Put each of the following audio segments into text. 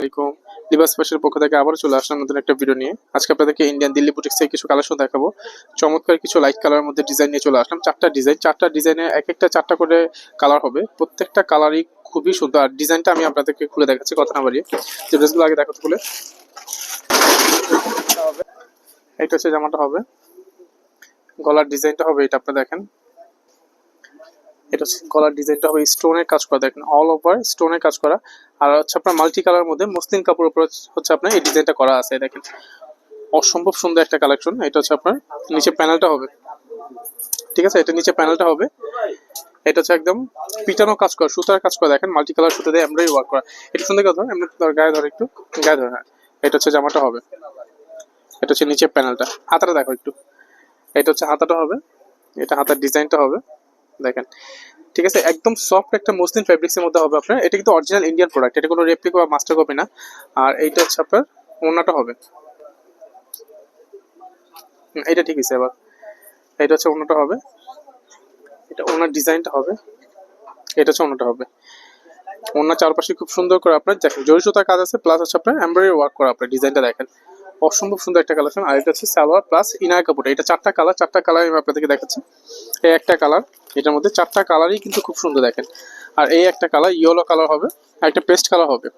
আলাইকুম। লিবাস ফ্যাশনের পক্ষ থেকে আবারও চলে আসলাম নতুন একটা ভিডিও নিয়ে। আজকে আপনাদেরকে ইন্ডিয়ান দিল্লি বুটিক্স থেকে কিছু কালেকশন দেখাবো। চমৎকার কিছু লাইট কালারের মধ্যে ডিজাইন নিয়ে চলে আসলাম। চারটা ডিজাইন চারটা ডিজাইনে এক একটা চারটা করে কালার হবে। প্রত্যেকটা কালারই খুবই সুন্দর। আর ডিজাইনটা আমি আপনাদেরকে খুলে দেখাচ্ছি, কথা না বাড়িয়ে। যে ড্রেসগুলো আগে দেখাতে খুলে এইটা হচ্ছে জামাটা হবে। গলার ডিজাইনটা হবে, এটা আপনি দেখেন। এটা গলার ডিজাইনটা হবে স্টোনের কাজ করা, দেখেন অল ওভার স্টোনের কাজ করা। আর হচ্ছে আপনার মাল্টি কালার মধ্যে মসলিন কাপড়ের উপর হচ্ছে আপনার এই ডিজাইনটা করা আছে দেখেন। অসম্ভব সুন্দর একটা কালেকশন এটা হচ্ছে আপনার নিচে প্যানেলটা হবে। ঠিক আছে, এটা নিচে প্যানেলটা হবে। এটা হচ্ছে একদম পিটানো কাজ করা, সুতার কাজ করা, দেখেন মাল্টি কালার সুতো দিয়ে এমব্রয়ডারি ওয়ার্ক করা। এটা সুন্দর কথা এমনি গায়ে ধরে একটু, গায়ে ধরে হ্যাঁ। এটা হচ্ছে জামাটা হবে। এটা হচ্ছে নিচে প্যানেলটা হাতাটা দেখো একটু। এটা হচ্ছে হাতাটা হবে। এটা হাতার ডিজাইনটা হবে। দেখেন। ঠিক আছে, একদম সফট একটা মসলিন ফেব্রিক্সের মধ্যে হবে আপনার। এটা কিন্তু অরিজিনাল ইন্ডিয়ান প্রোডাক্ট এটা কোনো রেপ্লিকা বা মাস্টার কপি না। আর এইটা হচ্ছে আপনার ওনাটা হবে। এটা ঠিক আছে এবার। এটা হচ্ছে ওনাটা হবে। এটা ওনার ডিজাইনটা হবে। এটা হচ্ছে ওনাটা হবে। ওনার চারপাশে খুব সুন্দর করে আপনার, দেখেন সুতার কাজ আছে প্লাস হচ্ছে আপনার এমব্রয়ডারি ওয়ার্ক করা, আপনার ডিজাইনটা দেখেন। অসম্ভব সুন্দর একটা কালেকশন আর এটা হচ্ছে সালোয়ার প্লাস ইনার কাপড়। এটা চারটা কালার চারটা কালার আমি আপনাদেরকে দেখাচ্ছি। এই একটা কালার এটার মধ্যে চারটা কালারই কিন্তু খুব সুন্দর দেখেন। আর এই একটা কালার ইয়েলো কালার হবে, আর একটা পেস্ট কালার হবে।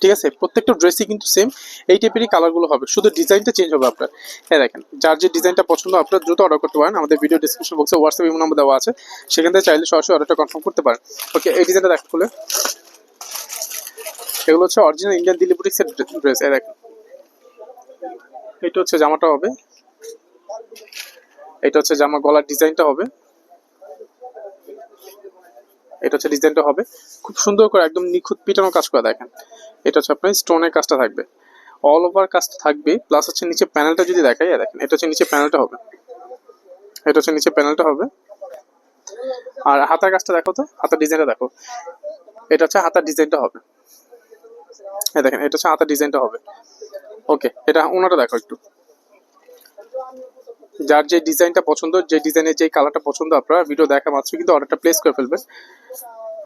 ঠিক আছে? প্রত্যেকটা ড্রেসই কিন্তু সেম এই টাইপেরই কালারগুলো হবে। শুধু ডিজাইনটা চেঞ্জ হবে আপনার। হ্যাঁ দেখেন, যার যে ডিজাইনটা পছন্দ, আপনার দ্রুত অর্ডার করতে পারেন। আমাদের ভিডিও ডিসক্রিপশন বক্সে হোয়াটসঅ্যাপ ইমো নাম্বার দেওয়া আছে। সেখান থেকে চাইলে সরাসরি অর্ডারটা কনফার্ম করতে পারেন। ওকে এই ডিজাইনটা দেখা খুলে। এগুলো হচ্ছে অরিজিনাল ইন্ডিয়ান দিল্লি বুটিক্সের ড্রেস এই দেখেন। এটা হচ্ছে জামাটা হবে। এটা হচ্ছে জামা গলার ডিজাইনটা হবে। এটা হচ্ছে ডিজাইনটা হবে। খুব সুন্দর করে একদম নিখুঁত পিটানো কাজ করা দেখেন। এটা হচ্ছে আপনার স্টোনের কাজটা থাকবে। অল ওভার কাজটা থাকবে প্লাস হচ্ছে নিচে প্যানেলটা যদি দেখাই দেখেন, এটা হচ্ছে নিচে প্যানেলটা হবে। এটা হচ্ছে নিচে প্যানেলটা হবে। আর হাতার কাজটা দেখো তো, হাতার ডিজাইনটা দেখো। এটা হচ্ছে হাতার ডিজাইনটা হবে। এই দেখেন, এটা হচ্ছে হাতার ডিজাইনটা হবে। ওকে এটা ওনাটা দেখো একটু। যার যে ডিজাইনটা পছন্দ, যে ডিজাইনের যে কালারটা পছন্দ আপনারা ভিডিও দেখা মাত্র কিন্তু অর্ডারটা প্লেস করে ফেলবেন।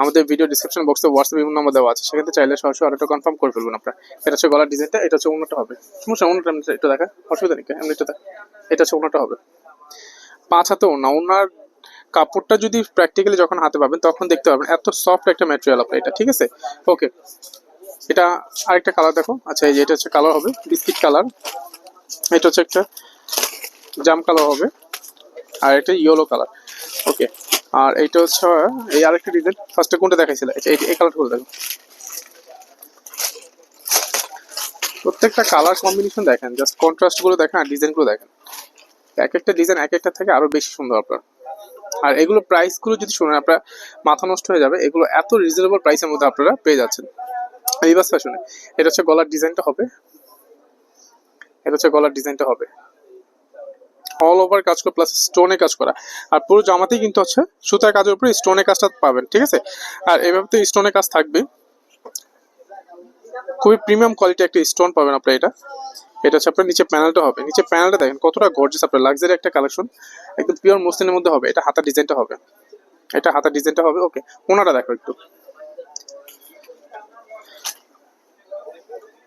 আমাদের ভিডিও ডিসক্রিপশন বক্সে হোয়াটসঅ্যাপ বিভিন্ন নাম্বার দেওয়া আছে সেখানে চাইলে সরাসরি অর্ডারটা কনফার্ম করে ফেলবেন আপনারা। এটা হচ্ছে গলার ডিজাইনটা, এটা হচ্ছে অন্যটা হবে। সমস্যা অন্যটা একটু দেখা, অসুবিধা নেই, এমনি দেখা। এটা হচ্ছে অন্যটা হবে। পাঁচ হাতে ওনা, ওনার কাপড়টা যদি প্র্যাকটিক্যালি যখন হাতে পাবেন, তখন দেখতে পাবেন এত সফট একটা ম্যাটেরিয়াল আপনার এটা, ঠিক আছে? ওকে এটা আরেকটা কালার দেখো। আচ্ছা এই যে এটা হচ্ছে কালার হবে বিস্কিট কালার এটা হচ্ছে একটা জাম কালার হবে, আর একটা ইয়েলো কালার ওকে আর এইটা হচ্ছে, এই আরেকটা ডিজাইন ফার্স্টে কোনটা দেখাইছিল? এই এই- কালারটা দেখো। প্রত্যেকটা কালার কম্বিনেশন দেখেন জাস্ট কন্ট্রাস্টগুলো দেখেন আর ডিজাইনগুলো দেখেন। এক একটা ডিজাইন এক একটা থেকে আরও বেশি সুন্দর আপনার। আর এগুলো প্রাইসগুলো যদি শুনেন, আপনার মাথা নষ্ট হয়ে যাবে, এগুলো এত রিজনেবল প্রাইসের মধ্যে আপনারা পেয়ে যাচ্ছেন। রিভার্স ফ্যাশনে এটা হচ্ছে গলার ডিজাইনটা হবে। এটা হচ্ছে গলার ডিজাইনটা হবে। অল ওভার কাজ করা প্লাস স্টোনে কাজ করা। আর পুরো জামাতেই কিন্তু হচ্ছে সুতার কাজের উপরে স্টোনে কাজটা পাবেন, ঠিক আছে? আর এভাবে তো স্টোনে কাজ থাকবে। খুবই প্রিমিয়াম কোয়ালিটি একটা স্টোন পাবেন আপনার এটা। এটা হচ্ছে আপনার নিচে প্যানেলটা হবে। নিচে প্যানেলটা দেখেন, কতটা গর্জিয়াস আপনার লাক্সারি একটা কালেকশন একদম পিওর মসলিনের মধ্যে হবে। এটা হাতার ডিজাইনটা হবে। এটা হাতার ডিজাইনটা হবে। ওকে ওনাটা দেখো একটু।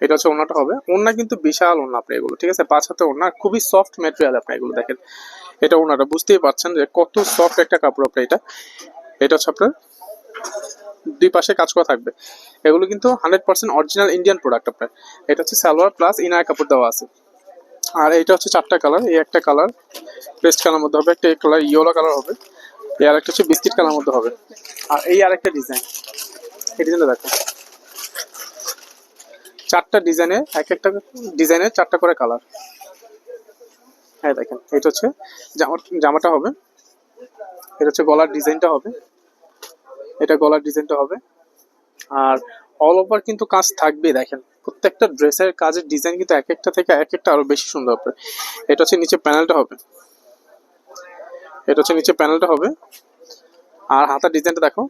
এটা হচ্ছে ওনাটা হবে। ওনা কিন্তু বিশাল ওনা আপনি এগুলো, ঠিক আছে? পাঁচ হাতে ওনা খুবই সফট ম্যাটেরিয়াল আপনি এগুলো, দেখেন। এটা ওনাটা বুঝতেই পারছেন যে কত সফট একটা কাপড় আপনি এটা। এটা হচ্ছে আপনার দুই পাশে কাজ করা থাকবে। এগুলো কিন্তু hundred percent original Indian product আপনার। এটা হচ্ছে সালোয়ার প্লাস ইনার কাপড় দেওয়া আছে। আর এটা হচ্ছে চারটা কালার এই একটা কালার পেস্ট কালার মধ্যে হবে, একটা কালার ইয়েলো কালার হবে, এই আরেকটা হচ্ছে বিস্কিট কালার মধ্যে হবে। আর এই আরেকটা ডিজাইন এই ডিজাইনটা দেখো চারটা ডিজাইনে, এক একটা ডিজাইনের চারটা করে কালার। হ্যাঁ দেখেন, এটা হচ্ছে জামা, জামাটা হবে। এটা হচ্ছে গলার ডিজাইনটা হবে। এটা গলার ডিজাইনটা হবে। আর অল ওভার কিন্তু কাজ থাকবে দেখেন। প্রত্যেকটা ড্রেসের কাজের ডিজাইন কিন্তু এক একটা থেকে এক একটা আরও বেশি সুন্দর হবে। এটা হচ্ছে নিচে প্যানেলটা হবে। এটা হচ্ছে নিচে প্যানেলটা হবে। আর হাতার ডিজাইনটা দেখো।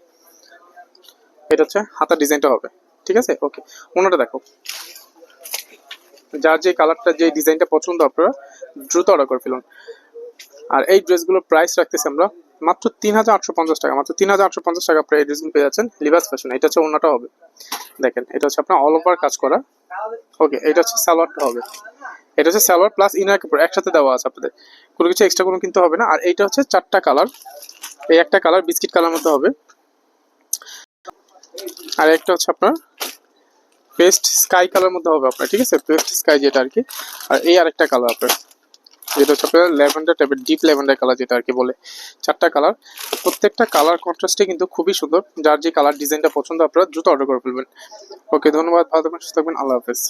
এটা হচ্ছে হাতার ডিজাইনটা হবে। ঠিক আছে? ওকে। অন্যটা দেখো। যার যে কালারটা যে ডিজাইনটা পছন্দ আপনারা, দ্রুত অর্ডার করে ফেলুন। আর এই ড্রেসগুলোর প্রাইস রাখতেছি আমরা মাত্র তিন হাজার আটশো পঞ্চাশ টাকা। মাত্র তিন হাজার আটশো পঞ্চাশ টাকা আপনারা এই ড্রেসগুলো পেয়ে যাচ্ছেন। লিভাস ফ্যাশন এটা হচ্ছে অন্যটা হবে। দেখেন, এটা হচ্ছে আপনার অল ওভার কাজ করা। ওকে এটা হচ্ছে সালোয়ারটা হবে। এটা হচ্ছে সালোয়ার প্লাস ইনার কাপড়, একসাথে দেওয়া আছে আপনাদের। কোনো কিছু এক্সট্রা কোনো কিনতে হবে না। আর এইটা হচ্ছে চারটা কালার এই একটা কালার বিস্কিট কালার মতো হবে। আর একটা হচ্ছে আপনার পেস্ট স্কাই কালার মধ্যে হবে আপনার, ঠিক আছে? পেস্ট স্কাই যেটা আর কি আর এই আরেকটা কালার আপনার, যেটা হচ্ছে আপনার ল্যাভেন্ডার টাইপের ডিপ ল্যাভেন্ডার কালার যেটা আর কি বলে, চারটা কালার প্রত্যেকটা কালার কন্ট্রাস্টে কিন্তু খুবই সুন্দর। যার যে কালার ডিজাইনটা পছন্দ, আপনারা দ্রুত অর্ডার করে ফেলবেন। ওকে ধন্যবাদ, ভালো থাকবেন, সুস্থ থাকবেন, আল্লাহ হাফেজ।